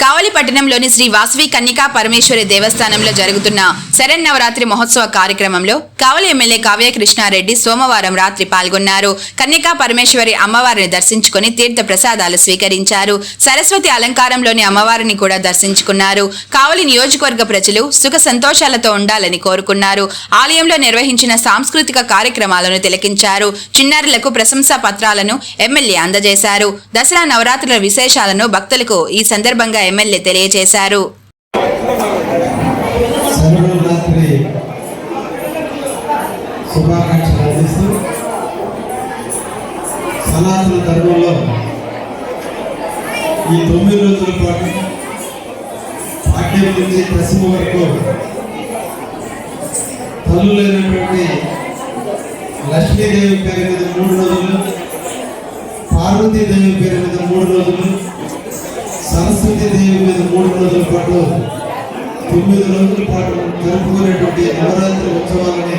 కావలి పట్టణంలోని శ్రీ వాసవి కన్నికా పరమేశ్వరి దేవస్థానంలో జరుగుతున్న శరన్నవరాత్రి మహోత్సవ కార్యక్రమంలో కావలి ఎమ్మెల్యే కావ్య కృష్ణారెడ్డి సోమవారం రాత్రి పాల్గొన్నారు. కన్నికా పరమేశ్వరి అమ్మవారిని దర్శించుకుని తీర్థ ప్రసాదాలు స్వీకరించారు. సరస్వతి అలంకారంలోని అమ్మవారిని కూడా దర్శించుకున్నారు. కావలి నియోజకవర్గ ప్రజలు సుఖ సంతోషాలతో ఉండాలని కోరుకున్నారు. ఆలయంలో నిర్వహించిన సాంస్కృతిక కార్యక్రమాలను తిలకించారు. చిన్నారులకు ప్రశంసా పత్రాలను ఎమ్మెల్యే అందజేశారు. దసరా నవరాత్రుల విశేషాలను భక్తులకు ఈ సందర్భంగా సందర్భంగా ఎమ్మెల్యే తెలియజేశారు. సనాతన ధర్మంలో ఈ తొమ్మిది రోజుల పాటు పాఠ్యం నుంచి దశమ వరకు తల్లులైనటువంటి లక్ష్మీదేవి పేరు మీద మూడు రోజులు పార్వతీదేవి పేరు పాటు తొమ్మిది రోజుల పాటు జరుపుకునేటువంటి నవరాత్రి ఉత్సవాలని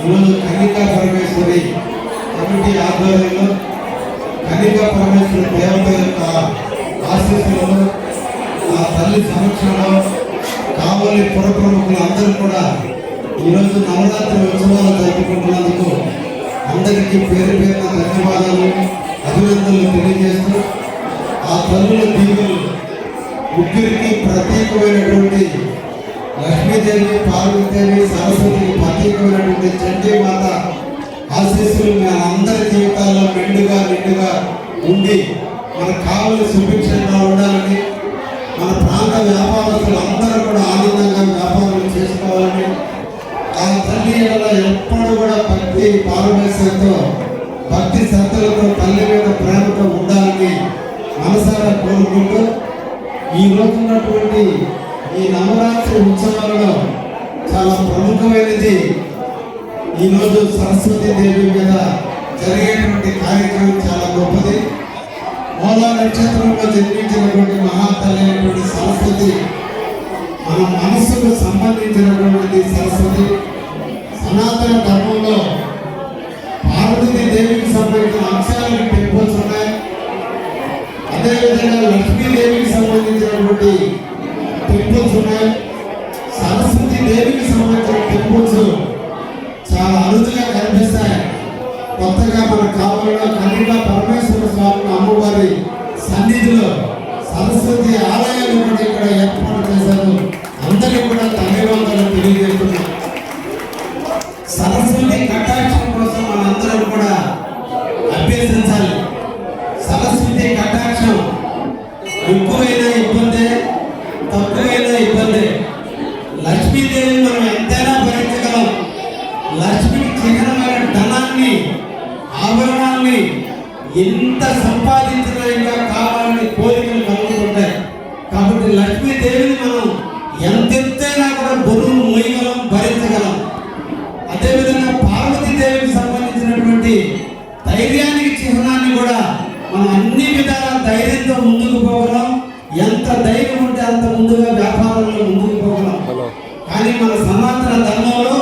ఈరోజు కన్నికా పరమేశ్వరి కమిటీ ఆధ్వర్యంలో కన్నికా పరమేశ్వరి దేవత యొక్క ఆశీస్సులను ఆ తల్లి సంరక్షణలో కావలి పుర ప్రముఖులు అందరూ కూడా ఈరోజు నవరాత్రి ఉత్సవాలు జరుపుకుంటున్నందుకు అందరికీ పేరు పేరున ధన్యవాదాలు అభినందనలు తెలియజేస్తూ ఆ తల్లుల దీవులు ముగ్గురికి ప్రత్యేకమైనటువంటి లక్ష్మీదేవి పార్వతీదేవి సరస్వతికి ప్రత్యేకమైనటువంటి చండీ మాత ఆశీస్సులు మన అందరి జీవితాల్లో మెండుగా నిండుగా ఉండి మనకు కావలి సుభిక్షంగా ఉండాలని మన ప్రాంత వ్యాపారస్తులు అందరూ కూడా ఆనందంగా వ్యాపారం చేసుకోవాలని ఆ తల్లి వల్ల ఎప్పుడు కూడా భక్తి పారమేశ్వరంతో భక్తి శ్రద్ధలతో తల్లి మీద ప్రేమతో ఉండాలని మనసారా కోరుకుంటూ ఈ రోజు ఉన్నటువంటి ఈ నవరాత్రి ఉత్సవాలలో చాలా ప్రముఖమైనది. ఈరోజు సరస్వతి దేవి మీద జరిగేటువంటి కార్యక్రమం చాలా గొప్పది. మూల నక్షత్రంలో జన్మించినటువంటి మహాతల్లి అయినటువంటి సరస్వతి మన మనస్సుకు సంబంధించినటువంటిది సరస్వతి. సనాతన ధర్మంలో పార్వతీ దేవికి సంబంధించిన అదేవిధంగా లక్ష్మీదేవికి సంబంధించినటువంటి టెంపుల్స్ ఉన్నాయి. సరస్వతి దేవికి సంబంధించిన టెంపుల్స్ చాలా అరుదుగా కనిపిస్తాయి. కొత్తగా మన కావాలలో కన్నిగా పరమేశ్వర స్వామి అమ్మవారి సన్నిధిలో సరస్వతి ఆలయాన్ని కూడా ఇక్కడ ఏర్పాటు చేశారు. అందరికీ కూడా ధన్యవాదాలు తెలియజేస్తున్నారు సరస్వతి కటాక్షం ఎంత సంపాదించినా ఇంకా కావాలని కోరికలు కలుగుతుంటాయి కాబట్టి లక్ష్మీదేవిని మనం ఎంతెత్తైనా కూడా బరువు మోయగలం భరించగలం. అదేవిధంగా పార్వతీదేవికి సంబంధించినటువంటి ధైర్యానికి చిహ్నాన్ని కూడా మనం అన్ని విధాల ధైర్యంతో ముందుకు పోగలం. ఎంత ధైర్యం ఉంటే అంత ముందుగా వ్యాపారంలో ముందుకు పోగలం. కానీ మన సనాతన ధర్మంలో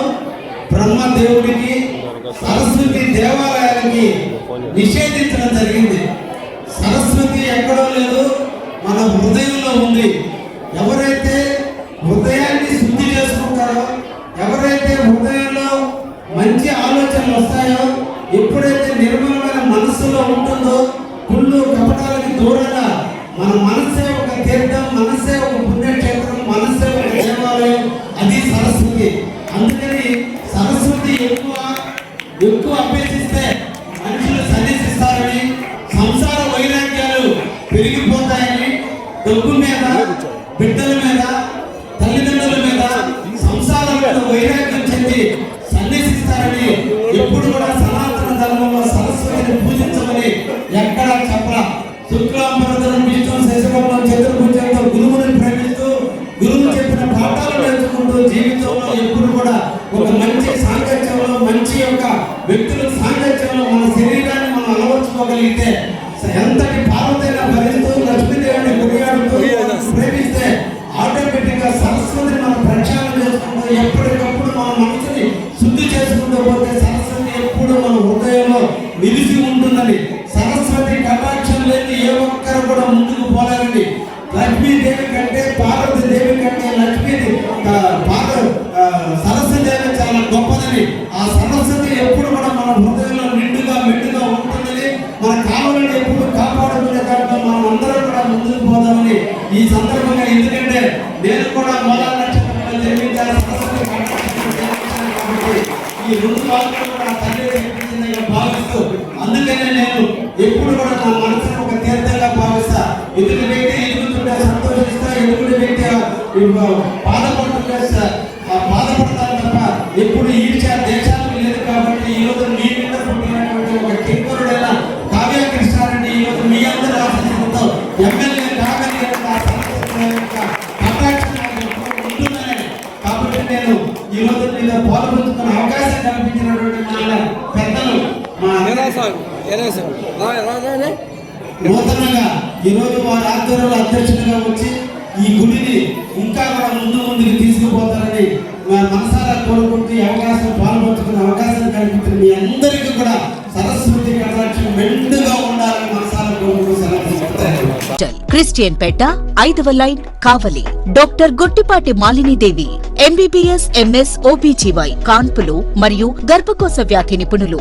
బ్రహ్మ దేవుడికి సరస్వతి దేవాలయానికి నిషేధించడం జరిగింది. సరస్వతి ఎక్కడో లేదు మన హృదయంలో ఉంది. ఎవరైతే హృదయాన్ని శుద్ధి చేసుకుంటారో ఎవరైతే హృదయంలో మంచి ఆలోచనలు వస్తాయో ఎప్పుడైతే నిర్మలమైన మనస్సులో ఉంటుందో కుళ్ళు కపటాలకి దూరంగా మన మనసే ఒక తీర్థం మనసే ఒక పుణ్యక్షేత్రం మనసే ఒక దేవాలయం అది సరస్వతి. అందుకని సరస్వతి ఎక్కువ ఎక్కువ అభ్యసిస్తే వాళ్ళు వైరాగ్యం చెంది సన్నిసిస్తారని ఎప్పుడు కూడా సనాతన ధర్మంలో సరస్వతిని పూజించమని ఎక్కడా చెప్పరా శుక్లాంబరం విష్ణు శశివర్ణం చతుర్భుజంతో గురువుని ప్రేమిస్తూ గురువు చెప్పిన పాఠాలు నేర్చుకుంటూ జీవితంలో ఎప్పుడు కూడా ఒక మంచి సాంకేతిక సమస్య ఎప్పటికప్పుడు మన మనసుని శుద్ధి చేసుకుంటూ పోతే సరస్వతి ఎప్పుడు మన హృదయంలో నిలిచి ఉంటుందండి. సరస్వతి కటాక్షం లేని ఏ ఒక్కరు కూడా ముందుకు పోలేరండి లక్ష్మీదేవి కంటే పార్వతీదేవి కంటే లక్ష్మీ పార్వ సరస్వదేవి చాలా గొప్పదని ఆ సరస్వతి ఎప్పుడు కూడా మన హృదయంలో నిండుగా మెండుగా ఉంటుందని మన కావాలని ఎప్పుడు కాపాడుకునే దాంట్లో మనం అందరం కూడా ముందుకు పోదామని ఈ సందర్భంగా ఎందుకంటే నేను ఈ రెండు వాక్యాలు కూడా తండ్రి నేర్పించిందిగా భావిస్తూ అందుకనే నేను ఎప్పుడు కూడా నా మనసును ఒక తీర్థంగా భావిస్తా. ఎదుటి వ్యక్తి ఎదుగుతుంటే సంతోషిస్తా ఎదుటి వ్యక్తి బాధపడుతుంటే స- ఆ బాధపడతాను తప్ప ఎప్పుడు ఈడ్చా దేశాలకు లేదు కాబట్టి ఈ రోజు మీ మీద పుట్టినటువంటి ఒక కింకరుడైన కావ్య కృష్ణారెడ్డి ఈ రోజు మీ అందరి ఆశీస్సులతో ఎమ్మెల్యే కాగలిగిన కాబట్టి నేను ఈ రోజు మీద పాల్గొంటున్న అవకాశం నూతనంగా ఈ రోజు వారి ఆధ్వర్యంలో అధ్యక్షుడిగా వచ్చి ఈ గుడిని ఇంకా కూడా ముందు ముందుకు తీసుకుపోతారని మా మనసారా కోరుకుంటూ అవకాశం పాల్గొంచుకునే అవకాశం కల్పించిన మీ అందరికీ కూడా సరస్వతి కటాక్షం మెండుగా ఉండాలని మనసారా కోరుకుంటూ క్రిస్టియన్ పేట ఐదవ line Kavali. Doctor Guttipati Malinidevi MBBS MS OBGY కాన్పులు మరియు గర్భకోశ వ్యాధి నిపుణులు